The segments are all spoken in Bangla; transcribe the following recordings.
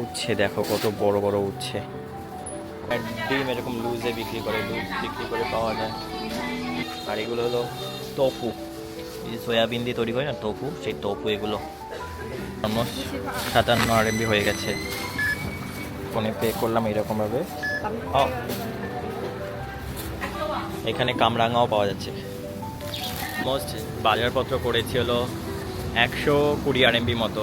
উচ্ছে দেখো কত বড় বড় উঠছে আর ডিম এরকম লুজে বিক্রি করে লুজ বিক্রি করে পাওয়া যায়। আর এগুলো হলো তপু এই সয়াবিন দিয়ে তৈরি করে না তপু সেই তপু এগুলো। অলমোস্ট সাতান্ন আরএমবি হয়ে গেছে। ফোনে পে করলাম এরকমভাবে ও এখানে কামরাঙাও পাওয়া যাচ্ছে। মোস্ট বাজারপত্র করেছি হলো একশো কুড়ি আরএমবি মতো।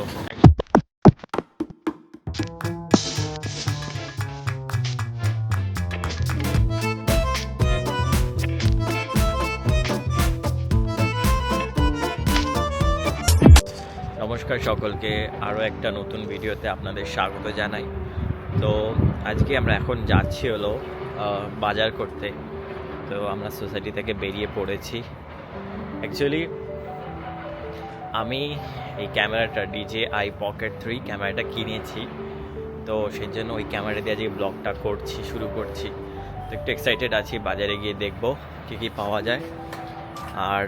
সকলকে। আরও একটা নতুন ভিডিওতে আপনাদের স্বাগত জানাই। তো আজকে আমরা এখন যাচ্ছি হলো বাজার করতে। তো আমরা সোসাইটি থেকে বেরিয়ে পড়েছি। অ্যাকচুয়ালি আমি এই ক্যামেরাটা ডিজে আই পকেট থ্রি ক্যামেরাটা কিনেছি। তো সেই জন্য ওই ক্যামেরা দিয়ে আজকে ব্লগটা করছি, শুরু করছি। তো একটু এক্সাইটেড আছি, বাজারে গিয়ে দেখব কী কী পাওয়া যায়। আর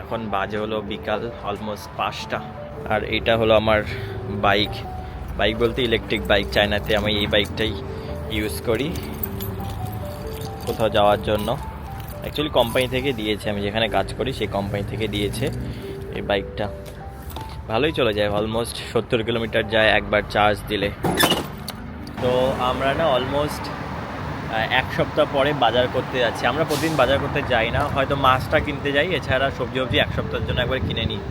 এখন বাজে হলো বিকাল অলমোস্ট পাঁচটা। আর এটা হলো আমার বাইক। বাইক বলতে ইলেকট্রিক বাইক চায়নাতে আমি এই বাইকটাই ইউজ করি কোথাও যাওয়ার জন্য। অ্যাকচুয়ালি কোম্পানি থেকে দিয়েছে, আমি যেখানে কাজ করি সেই কোম্পানি থেকে দিয়েছে এই বাইকটা। ভালোই চলে যায় অলমোস্ট সত্তর কিলোমিটার যায়, একবার চার্জ দিলে। তো আমরা না অলমোস্ট এক সপ্তাহ পরে বাজার করতে যাচ্ছি। আমরা প্রতিদিন বাজার করতে যাই না, হয়তো মাছটা কিনতে যাই, এছাড়া সবজি সবজি এক সপ্তাহের জন্য একবার কিনে নিই।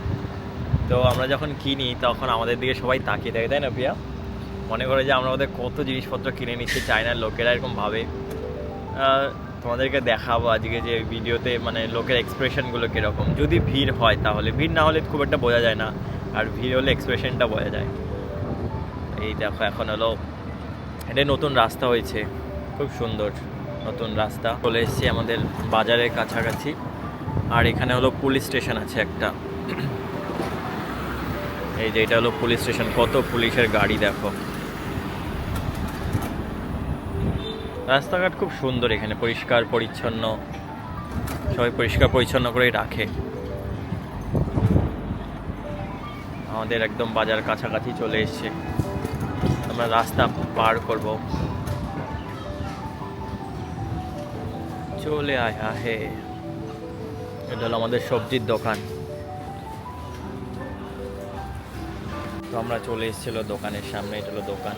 তো আমরা যখন কিনি, তখন আমাদের দিকে সবাই তাকিয়ে থাকে তাই না প্রিয়া? মনে করে যে আমরা ওদের কত জিনিসপত্র কিনে নিচ্ছি চায়নার লোকেরা এরকম ভাবে তোমাদেরকে দেখাবো আজকে যে ভিডিওতে মানে লোকের এক্সপ্রেশনগুলো কীরকম। যদি ভিড় হয় তাহলে, ভিড় না হলে খুব একটা বোঝা যায় না। আর ভিড় হলে এক্সপ্রেশনটা বোঝা যায়। এই দেখো, এখন হলো এটা নতুন রাস্তা হয়েছে। খুব সুন্দর নতুন রাস্তা। চলে এসেছি আমাদের বাজারের কাছাকাছি। আর এখানে হলো পুলিশ স্টেশন আছে একটা। এই যে এটা হলো পুলিশ স্টেশন কত পুলিশের গাড়ি দেখো। রাস্তাঘাট খুব সুন্দর এখানে, পরিষ্কার, পরিচ্ছন্ন। সবাই পরিষ্কার, পরিচ্ছন্ন করেই রাখে। আমাদের একদম বাজার কাছাকাছি চলে এসছে। আমরা রাস্তা পার করব। চলে আয় হে এটা হলো আমাদের সবজির দোকান। তো আমরা চলে এসেছিল দোকানের সামনে, এটা হলো দোকান।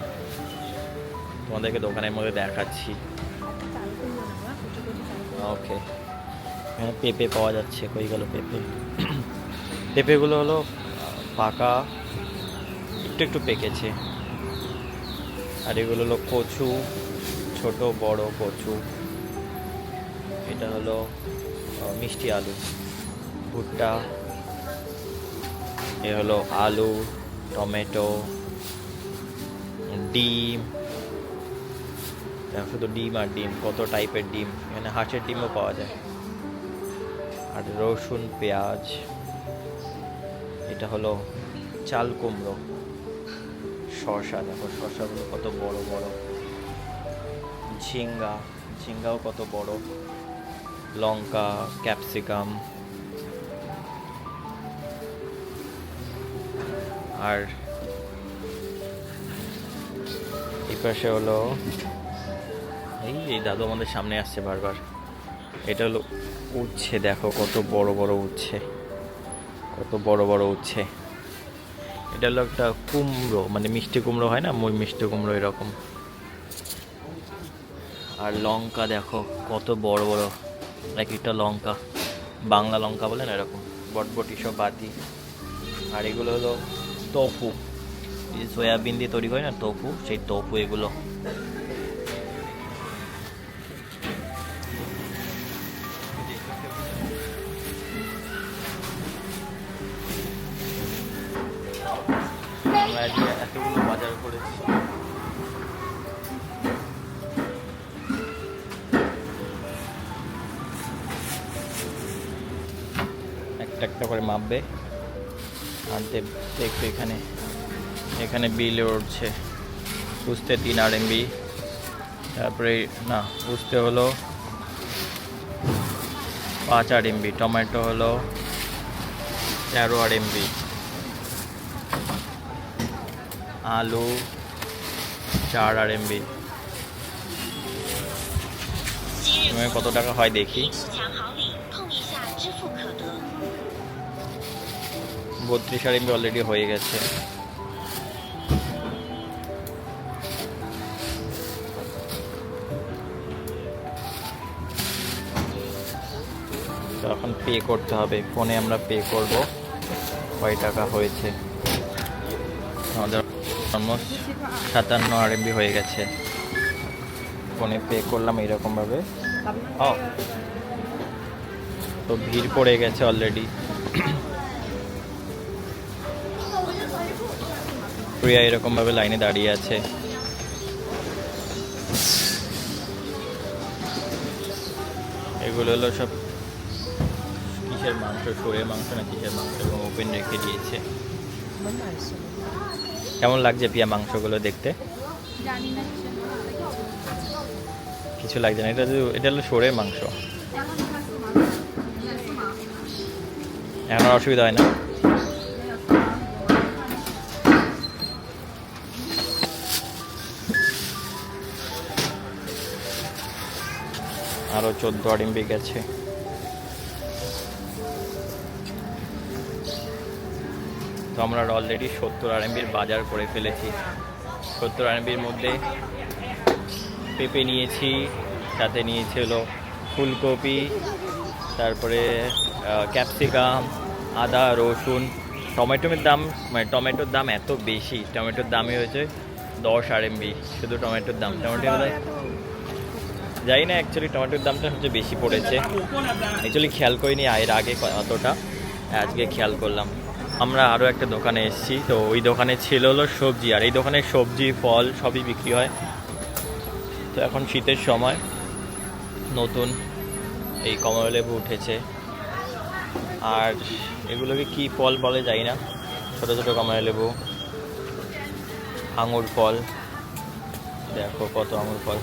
তোমাদেরকে দোকানের মধ্যে দেখাচ্ছি। ওকে। এখানে পেঁপে পাওয়া যাচ্ছে, কই গেল পেঁপে? পেঁপেগুলো হলো পাকা, একটু একটু পেকেছে। আর এগুলো হলো কচু, ছোট, বড় কচু। এটা হলো মিষ্টি আলু। ভুট্টা। এ হলো আলু। টমেটো, ডিম শুধু ডিম আর ডিম, কত টাইপের ডিম, এখানে হাঁসের ডিমও পাওয়া যায়। আর রসুন, পেঁয়াজ, এটা হলো চাল কুমড়ো, শসা, দেখো শসাগুলো কত বড় বড়। ঝিঙ্গা, ঝিঙ্গাও কত বড়। লঙ্কা, ক্যাপসিকাম আর এই পাশে হলো, এই এই দাদু আমাদের সামনে আসছে বারবার, এটা হলো উচ্ছে, দেখো কত বড় বড় উচ্ছে, কত বড় বড় উচ্ছে। এটা হলো একটা কুমড়ো মানে মিষ্টি কুমড়ো হয় না? মই মিষ্টি কুমড়ো এরকম। আর লঙ্কা দেখো কত বড় বড়, এক একটা লঙ্কা, বাংলা লঙ্কা বলে না এরকম, বটবটি সব বাতি। আর এগুলো হলো তোফু এই সয়াবিন দিয়ে তৈরি করে না তোফু সেই তোফু এগুলো। বাজার করেছি। একটা একটা করে মাপবে। আনতে দেখবে এখানে এখানে বিল উঠছে। উঠতে তিন আর এমবি তারপরে, না উঠতে হলো পাঁচ আর এমবি টমেটো হলো তেরো আর এমবি আলু চার আর এমবি কত টাকা হয় দেখি। বত্রিশ আর এমবি অলরেডি হয়ে গেছে। তো এখন পে করতে হবে। ফোনে আমরা পে করব। কয় টাকা হয়েছে? আমাদের অলমোস্ট সাতান্ন আর এমবি হয়ে গেছে। ফোনে পে করলাম এইরকমভাবে। ও তো ভিড় পড়ে গেছে অলরেডি প্রিয়া এরকম ভাবে লাইনে দাঁড়িয়ে আছে। এগুলো হলো সব কিসের মাংস? শরীরের মাংস না কিসের মাংস? এবং ওপেন রেখে দিয়েছে। কেমন লাগছে পিয়া মাংসগুলো দেখতে? কিছু। লাগছে না। এটা এটা হলো শরীরের মাংস। এখন অসুবিধা হয় না। চোদ্দ আড়িম্বি গেছে। তো আমরা অলরেডি সত্তর আরএমবির বাজার করে ফেলেছি। সত্তর আরএমবির মধ্যে পেঁপে নিয়েছি সাথে নিয়েছি ফুলকপি, তারপরে ক্যাপসিকাম, আদা, রসুন, টমেটোর দাম মানে টমেটোর দাম এত বেশি, টমেটোর দামই হয়েছে দশ আরএমবি, শুধু টমেটোর দাম। টমেটো জানি না অ্যাকচুয়ালি টমেটোর দামটা সবচেয়ে বেশি পড়েছে। অ্যাকচুয়ালি খেয়াল করিনি এর আগে অতটা। আজকে খেয়াল করলাম। আমরা আরও একটা দোকানে এসেছি, তো ওই দোকানে ছিল হলো সবজি, আর এই দোকানে সবজি, ফল সবই বিক্রি হয়। তো এখন শীতের সময়, নতুন এই কমলা লেবু উঠেছে। আর এগুলোকে কি ফল বলে যাই না, ছোটো ছোটো কমলা লেবু, আঙুর ফল। দেখো কত আঙুর ফল।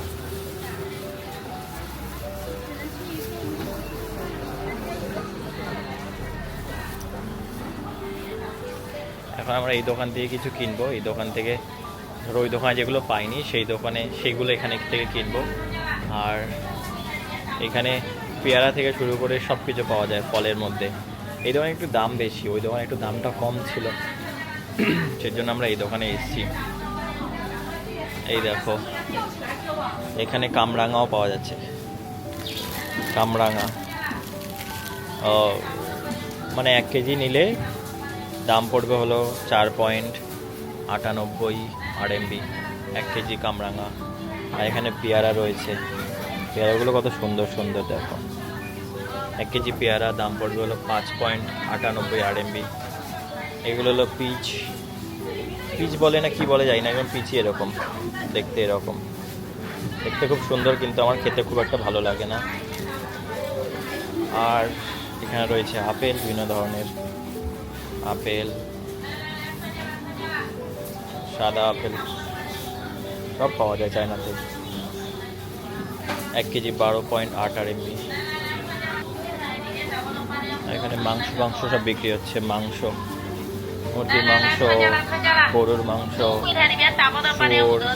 এখন আমরা এই দোকান থেকে কিছু কিনবো। এই দোকান থেকে ধরো ওই দোকানে যেগুলো পাইনি সেই দোকানে সেইগুলো এখানে থেকে কিনবো। আর এখানে পেয়ারা থেকে শুরু করে সব কিছু পাওয়া যায় ফলের মধ্যে। এই দোকানে একটু দাম বেশি ওই দোকানে একটু দামটা কম ছিল। সেই জন্য আমরা এই দোকানে এসেছি। এই দেখো এখানে কামরাঙাও পাওয়া যাচ্ছে। কামরাঙা। ও, মানে এক কেজি নিলে দাম পড়বে হলো চার পয়েন্ট আটানব্বই আরএমবি এক কেজি কামরাঙা। আর এখানে পেয়ারা রয়েছে। পেয়ারাগুলো কত সুন্দর সুন্দর, দেখো। এক কেজি পেয়ারা দাম পড়বে হলো পাঁচ পয়েন্ট আটানব্বই আরএমবি এগুলো হলো পিচ। পিচ বলে না কি বলে যায় না, একদম পিচই এরকম, দেখতে এরকম। দেখতে খুব সুন্দর, কিন্তু আমার খেতে খুব একটা ভালো লাগে না। আর এখানে রয়েছে আপেল, বিভিন্ন ধরনের। আপেল, সাদা আপেল, সব পাওয়া যায় চায়নাতে। এক কেজি বারো পয়েন্ট আট আর এমনি এখানে মাংস মাংস সব বিক্রি হচ্ছে, মাংস। মুরগির মাংস, গরুর মাংস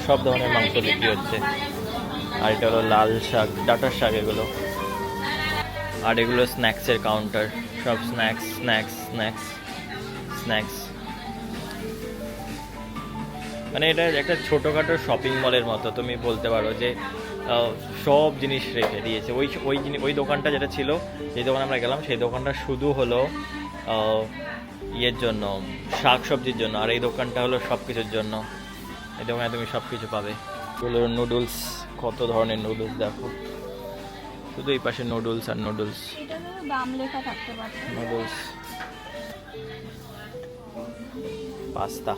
সব ধরনের মাংস বিক্রি হচ্ছে। আর এটা হলো লাল শাক, ডাটার শাক এগুলো। আর এগুলো স্ন্যাক্সের কাউন্টার সব স্ন্যাক্স স্ন্যাক্স স্ন্যাক্স স্ন্যাক্স মানে এটা একটা ছোটোখাটো শপিং মলের মতো তুমি বলতে পারো যে সব জিনিস রেখে দিয়েছে। ওই ওই জিনিস ওই দোকানটা যেটা ছিল যে দোকানে আমরা গেলাম সেই দোকানটা শুধু হলো ইয়ের জন্য শাক সবজির জন্য আর এই দোকানটা হলো সব কিছুর জন্য। এই দোকানে তুমি সব কিছু পাবে। এগুলো নুডলস কত ধরনের নুডলস দেখো। শুধু এই পাশে নুডলস আর নুডলস নুডলস পাস্তা।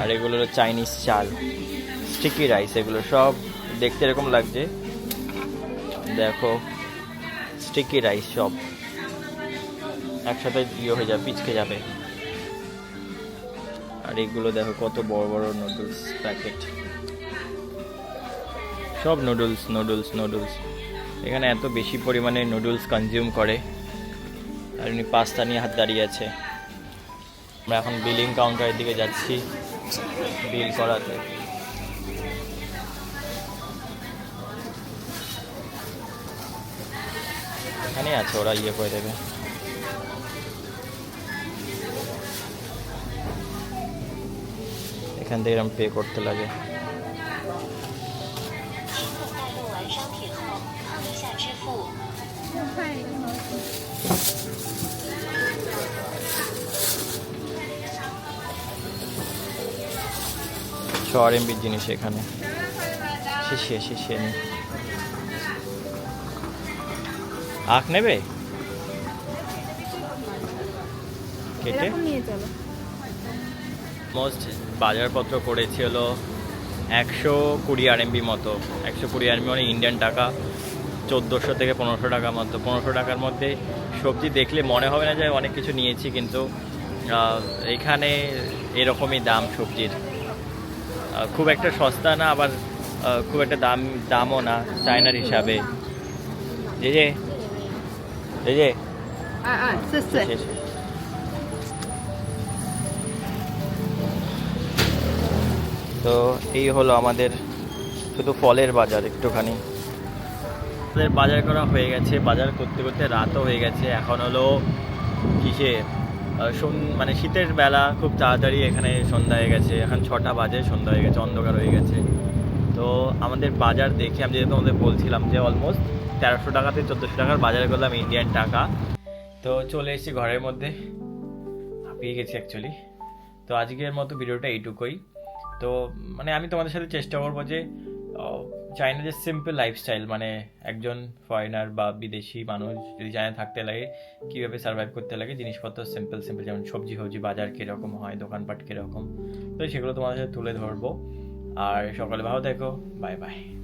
আর এগুলো হলো চাইনিজ চাল স্টিকি রাইস এগুলো সব দেখতে এরকম লাগছে। দেখো স্টিকি রাইস সব। একসাথে ইয়ে হয়ে যাবে, পিচকে যাবে। আর এগুলো দেখো কত বড় বড় নুডলস প্যাকেট সব নুডলস নুডলস নুডলস এখানে এত বেশি পরিমাণে নুডলস কনজিউম করে। আর উনি পাস্তা নিয়ে হাত দাঁড়িয়ে আছে। আমরা এখন বিলিং কাউন্টারের দিকে যাচ্ছি বিল করাতে। এখানেই আছে, ওরা ইয়ে করে দেবে। এখান থেকে এরকম পে করতে লাগে। ছ আর এমবির জিনিস এখানে। শেষে শেষে নি। আখ নেবে? কেটে? নিয়ে যাবে মোস্ট বাজারপত্র পড়েছে একশো কুড়ি আরএমবি মতো। একশো কুড়ি আরএমবি মানে ইন্ডিয়ান টাকা। চোদ্দোশো থেকে পনেরোশো টাকার মতো পনেরোশো টাকার মধ্যে সবজি দেখলে মনে হবে না যে অনেক কিছু নিয়েছি কিন্তু এখানে এরকমই দাম সবজির। খুব একটা সস্তা না আবার খুব একটা দাম দামও না চায়নার হিসাবে। এই যে এই যে। শেষ। তো এই হলো আমাদের শুধু ফলের বাজার একটুখানি। আমাদের বাজার করা হয়ে গেছে, বাজার করতে করতে রাতও হয়ে গেছে, এখন হলো কিসে মানে শীতের বেলা খুব তাড়াতাড়ি এখানে সন্ধ্যা হয়ে গেছে, এখন ছটা বাজে, সন্ধ্যা হয়ে গেছে, অন্ধকার হয়ে গেছে। তো আমাদের বাজার দেখে আমি যেহেতু আমাদের বলছিলাম যে অলমোস্ট তেরোশো টাকা থেকে চোদ্দোশো টাকার বাজার করলাম ইন্ডিয়ান টাকা। তো চলে এসেছি ঘরের মধ্যে, হাঁপিয়ে গেছি অ্যাকচুয়ালি তো আজকের মতো ভিডিওটা এইটুকুই। তো মানে আমি তোমাদের সাথে চেষ্টা করব যে চাইনা যে সিম্পল লাইফস্টাইল মানে একজন ফরেনার বা বিদেশি মানুষ যদি চায়না থাকতে লাগে, কীভাবে সার্ভাইভ করতে লাগে, জিনিসপত্র সিম্পল সিম্পল যেমন সবজি ফবজি বাজার কীরকম হয়, দোকানপাট কীরকম, তো সেগুলো তোমাদের সাথে তুলে ধরবো। আর সকালে ভালো থেকো বাই বাই